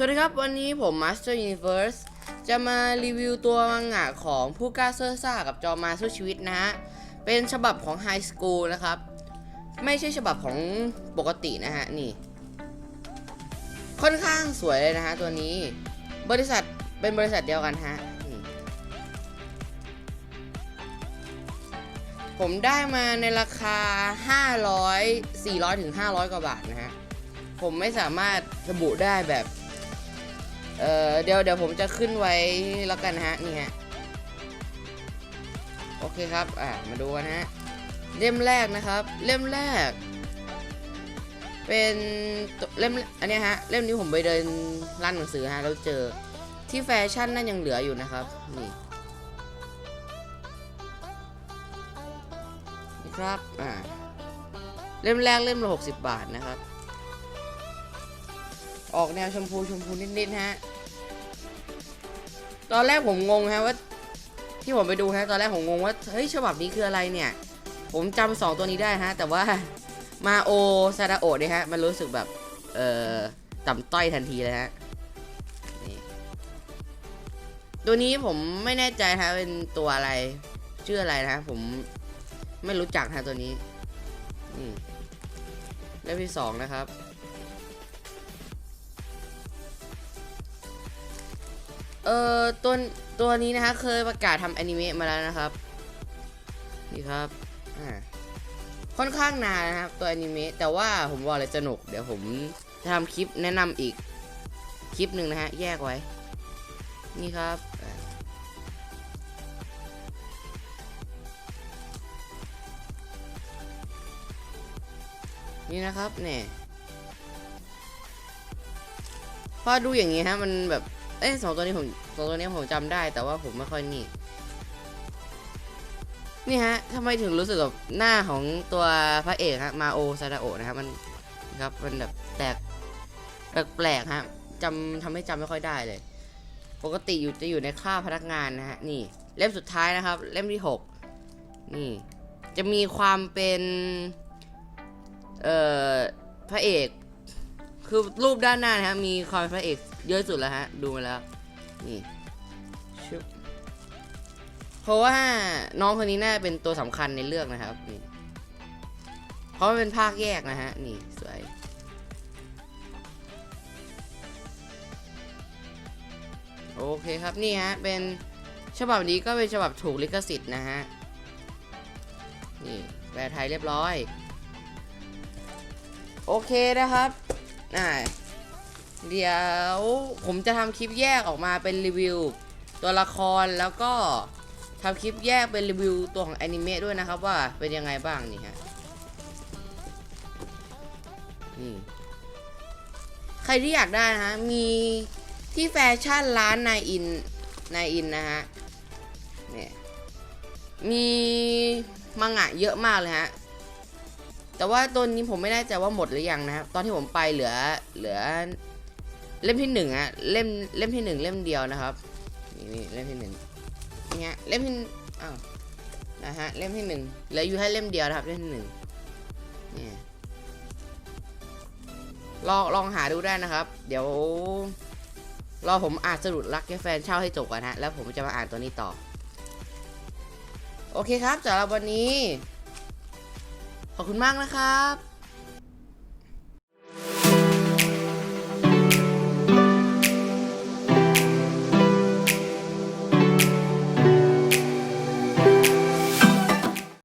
สวัสดีครับ วันนี้ผม Master Universe จะมารีวิวตัวมังงะของผู้กล้าเซอร์ซ่ากับจอมาสู้ชีวิตนะฮะ เป็นฉบับของ High School นะครับ ไม่ใช่ฉบับของปกตินะฮะ นี่ ค่อนข้างสวยเลยนะฮะ ตัวนี้ บริษัทเป็นบริษัทเดียวกันฮะ ผมได้มาในราคา 500 400ถึง500 กว่าบาทนะฮะ ผมไม่สามารถระบุได้แบบ เออเดี๋ยวเดี๋ยวผมจะขึ้นไว้แล้วกันนะฮะนี่ฮะโอเคครับอ่ามาดูกันฮะเล่มแรกนะครับ เล่มแรก เป็นเล่มอันนี้ฮะเล่มนี้ผมไปเดินร้านหนังสือฮะแล้วเจอที่แฟชั่นนั่นยังเหลืออยู่นะครับนี่นี่ครับอ่าเล่มแรกเล่มละหกสิบบาทนะครับ ออกแนวชมพูชมพูนิดๆฮะ ตอนแรกผมงงฮะว่า ที่ผมไปดูฮะตอนแรกผมงงว่าเฮ้ยฉบับนี้คืออะไรเนี่ย ผมจำสองตัวนี้ได้ฮะ แต่ว่ามาโอซาดาโอะเนี่ยฮะ มันรู้สึกแบบ เอ่อต่ำต้อยทันทีเลยฮะตัวนี้ผมไม่แน่ใจฮะเป็นตัวอะไร ชื่ออะไรนะผมไม่รู้จักฮะตัวนี้อืมเล่มที่สองนะครับ เอ่อตัวตัวนี้นะฮะเคยประกาศทำแอนิเมะมาแล้วนะครับ นี่ครับอ่าค่อนข้างนานนะครับตัวแอนิเมะแต่ว่าผมบอกเลยสนุก เดี๋ยวผมจะทำคลิปแนะนำอีกคลิปหนึ่งนะฮะ แยกไว้ นี่ครับนี่นะครับเนี่ยพอดูอย่างงี้ฮะมันแบบ เอ้ยสองตัวนี้ผมสองตัวนี้ผมจำได้แต่ว่าผมไม่ค่อยนี่ นี่ฮะทำไมถึงรู้สึกแบบหน้าของตัวพระเอกฮะมาโอซาดาโอะนะครับมันครับมันแบบแปลกแปลกๆฮะจำทำให้จำไม่ค่อยได้เลย ปกติอยู่จะอยู่ในค่าพนักงานนะฮะนี่เล่มสุดท้ายนะครับ เล่มที่หกนี่จะมีความเป็นเอ่อพระเอก คือรูปด้านหน้านะฮะมีความเป็นพระเอก เยอะสุดแล้วฮะ ดูมาแล้ว นี่ชุบเพราะว่าน้องคนนี้น่าเป็นตัวสำคัญในเรื่องนะครับนี่เพราะมันเป็นภาคแยกนะฮะ นี่สวยโอเคครับนี่ฮะ เป็นฉบับนี้ก็เป็นฉบับถูกลิขสิทธิ์นะฮะ นี่แปลไทยเรียบร้อย โอเคนะครับอ่า เดี๋ยวผมจะทำคลิปแยกออกมาเป็นรีวิว ตัวละครแล้วก็ทำคลิปแยกเป็นรีวิวตัวของแอนิเมะด้วยนะครับว่าเป็นยังไงบ้างนี่ฮะนี่ใครที่อยากได้นะฮะ มีที่แฟชั่นร้านนายอินนายอินนะฮะเนี่ยมีมังงะเยอะมากเลยฮะแต่ว่าตัวนี้ผมไม่แน่ใจว่าหมดหรือยังนะครับ ตอนที่ผมไปเหลือเหลือ เล่มที่หนึ่งอะเล่มเล่มที่หนึ่งเล่มเดียวนะครับนี่นเล่มที่หนึ่งนี่ฮะเล่มที่อ้าวนะฮะเล่มที่หนึ่งเหลืออยู่แค่เล่มเดียวนะครับเล่มที่หนึ่งนี่ลองลองหาดูได้นะครับ เดี๋ยวรอผมอ่านสรุปรักแค่แฟนเช่าให้จบก่อนฮะแล้วผมจะมาอ่านตัวนี้ต่อ โอเคครับสำหรับวันนี้ ขอบคุณมากนะครับ